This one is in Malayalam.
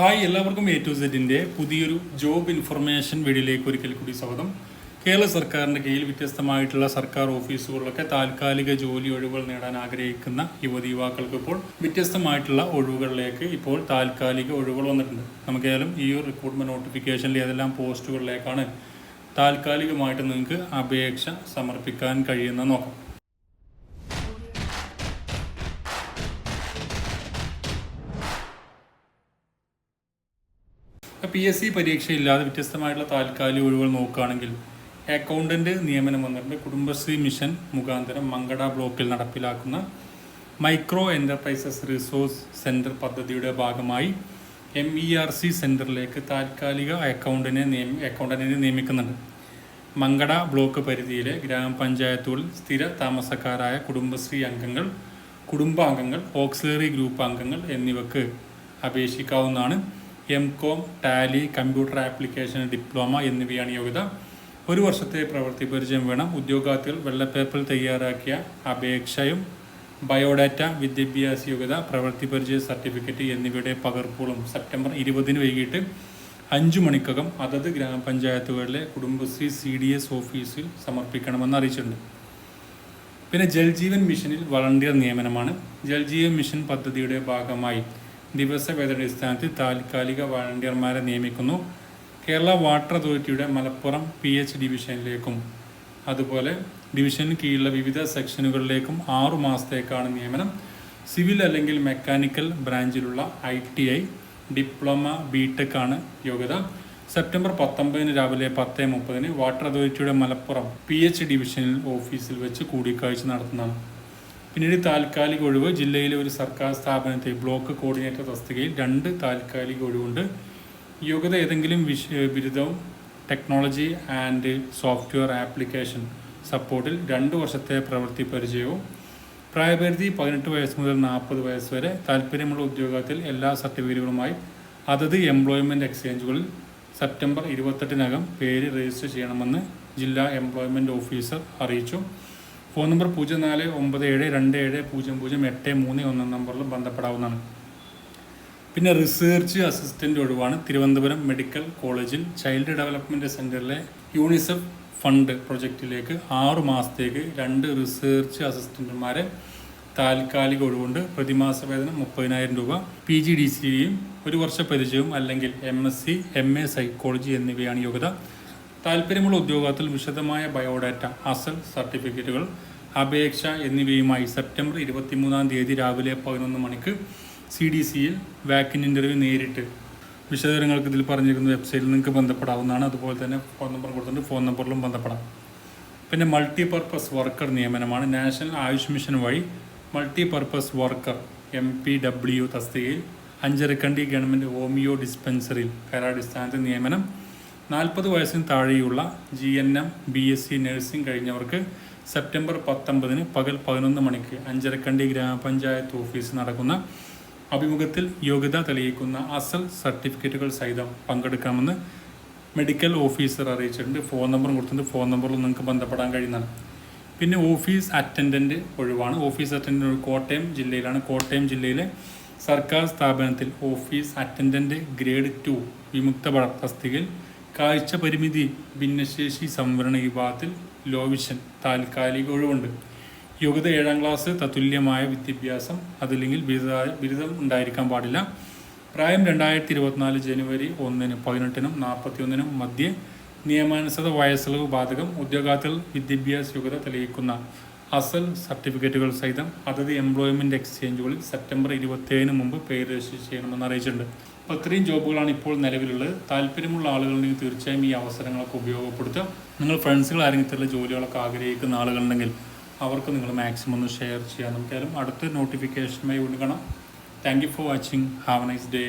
ഹായ് എല്ലാവർക്കും എ ടു സെഡിന്റെ പുതിയൊരു ജോബ് ഇൻഫർമേഷൻ വീഡിയോയിലേക്ക് ഒരിക്കൽ കൂടി സ്വാഗതം. കേരള സർക്കാരിന്റെ കീഴിൽ വ്യത്യസ്തമായിട്ടുള്ള സർക്കാർ ഓഫീസുകളിലൊക്കെ താൽക്കാലിക ജോലി ഒഴിവുകൾ നേടാൻ ആഗ്രഹിക്കുന്ന യുവതി യുവാക്കൾക്ക് ഇപ്പോൾ വ്യത്യസ്തമായിട്ടുള്ള ഒഴിവുകളിലേക്ക് ഇപ്പോൾ താൽക്കാലിക ഒഴിവുകൾ വന്നിട്ടുണ്ട്. നമുക്കേതായാലും ഈ ഒരു റിക്രൂട്ട്മെന്റ് നോട്ടിഫിക്കേഷനിൽ ഏതെല്ലാം പോസ്റ്റുകളിലേക്കാണ് താൽക്കാലികമായിട്ട് നിങ്ങൾക്ക് അപേക്ഷ സമർപ്പിക്കാൻ കഴിയുന്ന നോക്കാം. പി എസ് സി പരീക്ഷയില്ലാതെ വ്യത്യസ്തമായിട്ടുള്ള താൽക്കാലിക ഒഴിവുകൾ നോക്കുകയാണെങ്കിൽ അക്കൗണ്ടന്റ് നിയമനം വന്നിട്ടുണ്ട്. കുടുംബശ്രീ മിഷൻ മുഖാന്തരം മങ്കട ബ്ലോക്കിൽ നടപ്പിലാക്കുന്ന മൈക്രോ എന്റർപ്രൈസസ് റിസോഴ്സ് സെന്റർ പദ്ധതിയുടെ ഭാഗമായി എം ഇ ആർ സി സെന്ററിലേക്ക് താൽക്കാലിക അക്കൗണ്ടിനെ നിയമി അക്കൗണ്ടന്റിനെ നിയമിക്കുന്നുണ്ട്. മങ്കട ബ്ലോക്ക് പരിധിയിലെ ഗ്രാമപഞ്ചായത്തുകളിൽ സ്ഥിര താമസക്കാരായ കുടുംബശ്രീ അംഗങ്ങൾ കുടുംബാംഗങ്ങൾ ഓക്സിലറി ഗ്രൂപ്പ് അംഗങ്ങൾ എന്നിവക്ക് അപേക്ഷിക്കാവുന്നതാണ്. M Com Tally computer application diploma എന്നിവയാണ് യോഗ്യത. ഒരു വർഷത്തെ പ്രവൃത്തി പരിചയം വേണം. ഉദ്യോഗാർത്ഥികൾ വെള്ളപ്പേപ്പറിൽ തയ്യാറാക്കിയ അപേക്ഷയും ബയോഡാറ്റ വിദ്യാഭ്യാസ യോഗ്യത പ്രവൃത്തി പരിചയ സർട്ടിഫിക്കറ്റ് എന്നിവയുടെ പകർപ്പുകളും സെപ്റ്റംബർ ഇരുപതിന് വൈകിട്ട് അഞ്ചു മണിക്കകം അതത് ഗ്രാമപഞ്ചായത്തുകളിലെ കുടുംബശ്രീ സി ഡി എസ് ഓഫീസിൽ സമർപ്പിക്കണമെന്ന് അറിയിച്ചിട്ടുണ്ട്. പിന്നെ ജൽജീവൻ മിഷനിൽ വളണ്ടിയർ നിയമനമാണ്. ജൽജീവൻ മിഷൻ പദ്ധതിയുടെ ഭാഗമായി ദിവസവേതന അടിസ്ഥാനത്തിൽ താൽക്കാലിക വാളണ്ടിയർമാരെ നിയമിക്കുന്നു. കേരള വാട്ടർ അതോറിറ്റിയുടെ മലപ്പുറം പി എച്ച് ഡിവിഷനിലേക്കും അതുപോലെ ഡിവിഷന് കീഴിലുള്ള വിവിധ സെക്ഷനുകളിലേക്കും ആറു മാസത്തേക്കാണ് നിയമനം. സിവിൽ അല്ലെങ്കിൽ mechanical ബ്രാഞ്ചിലുള്ള I T I diploma B Tech ആണ് യോഗ്യത. സെപ്റ്റംബർ പത്തൊമ്പതിന് രാവിലെ പത്ത് മുപ്പതിന് വാട്ടർ അതോറിറ്റിയുടെ മലപ്പുറം പി എച്ച് ഡിവിഷനിൽ ഓഫീസിൽ വെച്ച് കൂടിക്കാഴ്ച നടത്തുന്നതാണ്. പിന്നീട് താൽക്കാലിക ഒഴിവ്. ജില്ലയിലെ ഒരു സർക്കാർ സ്ഥാപനത്തെ ബ്ലോക്ക് കോർഡിനേറ്റർ തസ്തികയിൽ രണ്ട് താൽക്കാലിക ഒഴിവുണ്ട്. യോഗ്യത ഏതെങ്കിലും വിഷ ബിരുദവും ടെക്നോളജി ആൻഡ് സോഫ്റ്റ്വെയർ ആപ്ലിക്കേഷൻ സപ്പോർട്ടിൽ രണ്ട് വർഷത്തെ പ്രവൃത്തി പരിചയവും പ്രായപരിധി പതിനെട്ട് വയസ്സ് മുതൽ നാൽപ്പത് വയസ്സ് വരെ താല്പര്യമുള്ള ഉദ്യോഗത്തിൽ എല്ലാ സർട്ടിഫിക്കറ്റുകളുമായി അതത് എംപ്ലോയ്മെന്റ് എക്സ്ചേഞ്ചുകളിൽ സെപ്റ്റംബർ ഇരുപത്തെട്ടിനകം പേര് രജിസ്റ്റർ ചെയ്യണമെന്ന് ജില്ലാ എംപ്ലോയ്മെന്റ് ഓഫീസർ അറിയിച്ചു. ഫോൺ നമ്പർ പൂജ്യം നാല് ഒമ്പത് ഏഴ് രണ്ട് ഏഴ് പൂജ്യം പൂജ്യം എട്ട് മൂന്ന് ഒന്ന് നമ്പറിൽ ബന്ധപ്പെടാവുന്നതാണ്. പിന്നെ റിസർച്ച് അസിസ്റ്റന്റ് ഒഴിവാണ് തിരുവനന്തപുരം മെഡിക്കൽ കോളേജിൽ ചൈൽഡ് ഡെവലപ്മെന്റ് സെന്ററിലെ യൂണിസെഫ് ഫണ്ട് പ്രൊജക്റ്റിലേക്ക് ആറു മാസത്തേക്ക് രണ്ട് റിസർച്ച് അസിസ്റ്റന്റുമാരെ താൽക്കാലിക ഒഴിവുണ്ട്. പ്രതിമാസ വേതനം മുപ്പതിനായിരം രൂപ. പി ജി ഡി സിയും ഒരു വർഷ പരിചയവും അല്ലെങ്കിൽ M S C M A psychology എന്നിവയാണ് യോഗ്യത. താല്പര്യമുള്ള ഉദ്യോഗത്തിൽ വിശദമായ ബയോഡാറ്റ അസൽ സർട്ടിഫിക്കറ്റുകൾ അപേക്ഷ എന്നിവയുമായി സെപ്റ്റംബർ ഇരുപത്തിമൂന്നാം തീയതി രാവിലെ പതിനൊന്ന് മണിക്ക് സി ഡി സിയിൽ വാക്കിൻ ഇന്റർവ്യൂ നേരിട്ട്. വിശദവിവരങ്ങൾക്ക് ഇതിൽ പറഞ്ഞിരിക്കുന്ന വെബ്സൈറ്റിൽ നിങ്ങൾക്ക് ബന്ധപ്പെടാവുന്നതാണ്. അതുപോലെ തന്നെ ഫോൺ നമ്പർ കൊടുത്തിട്ടുണ്ട്. ഫോൺ നമ്പറിലും ബന്ധപ്പെടാം. പിന്നെ മൾട്ടി പർപ്പസ് വർക്കർ നിയമനമാണ്. നാഷണൽ ആയുഷ് മിഷൻ വഴി multi purpose worker M P W തസ്തികയിൽ അഞ്ചരക്കണ്ടി ഗവൺമെന്റ് ഹോമിയോ ഡിസ്പെൻസറിയിൽ കരാടിസ്ഥാനത്ത് നിയമനം നാൽപ്പത് വയസ്സിന് താഴെയുള്ള G N M B S C nursing കഴിഞ്ഞവർക്ക് September പത്തൊമ്പതിന് പകൽ പതിനൊന്ന് മണിക്ക് അഞ്ചരക്കണ്ടി ഗ്രാമപഞ്ചായത്ത് ഓഫീസ് നടക്കുന്ന അഭിമുഖത്തിൽ യോഗ്യത തെളിയിക്കുന്ന അസൽ സർട്ടിഫിക്കറ്റുകൾ സഹിതം പങ്കെടുക്കാമെന്ന് മെഡിക്കൽ ഓഫീസർ അറിയിച്ചിട്ടുണ്ട്. ഫോൺ നമ്പർ കൊടുത്തിട്ടുണ്ട്. ഫോൺ നമ്പറിൽ നിങ്ങൾക്ക് ബന്ധപ്പെടാൻ കഴിയുന്നതാണ്. പിന്നെ ഓഫീസ് അറ്റൻഡന്റ് ഒഴിവാണ്. ഓഫീസ് അറ്റൻഡന്റ് കോട്ടയം ജില്ലയിലാണ്. കോട്ടയം ജില്ലയിലെ സർക്കാർ സ്ഥാപനത്തിൽ ഓഫീസ് അറ്റൻഡന്റ് ഗ്രേഡ് ടു വിമുക്ത തസ്തികയിൽ കാഴ്ച പരിമിതി ഭിന്നശേഷി സംവരണ വിഭാഗത്തിൽ ലോവിഷൻ താൽക്കാലിക ഒഴിവുണ്ട്. യോഗ്യത ഏഴാം ക്ലാസ് തത്തുല്യമായ വിദ്യാഭ്യാസം അതില്ലെങ്കിൽ ബിരുദ ബിരുദം ഉണ്ടായിരിക്കാൻ പാടില്ല. പ്രായം രണ്ടായിരത്തി ഇരുപത്തിനാല് ജനുവരി ഒന്നിന് പതിനെട്ടിനും നാൽപ്പത്തിയൊന്നിനും മധ്യേ നിയമാനുസൃത വയസ്സിളവ് ബാധകം ഉദ്യോഗാർത്ഥികൾ വിദ്യാഭ്യാസ യോഗ്യത തെളിയിക്കുന്ന അസൽ സർട്ടിഫിക്കറ്റുകൾ സഹിതം അതത് എംപ്ലോയ്മെന്റ് എക്സ്ചേഞ്ചുകളിൽ സെപ്റ്റംബർ ഇരുപത്തേഴിന് മുമ്പ് പേര് രജിസ്റ്റർ ചെയ്യണമെന്ന് അറിയിച്ചിട്ടുണ്ട്. അപ്പോൾ ഇത്രയും ജോബുകളാണ് ഇപ്പോൾ നിലവിലുള്ളത്. താല്പര്യമുള്ള ആളുകളുണ്ടെങ്കിൽ തീർച്ചയായും ഈ അവസരങ്ങളൊക്കെ ഉപയോഗപ്പെടുത്തുക. നിങ്ങൾ ഫ്രണ്ട്സുകൾ ആരെങ്കിലും ഇത്തരത്തിലുള്ള ജോലികളൊക്കെ ആഗ്രഹിക്കുന്ന ആളുകളുണ്ടെങ്കിൽ അവർക്ക് നിങ്ങൾ മാക്സിമം ഒന്ന് ഷെയർ ചെയ്യാം നമുക്കായാലും അടുത്ത നോട്ടിഫിക്കേഷനുമായി വീണ്ടും കാണാം. Thank you for watching have a nice day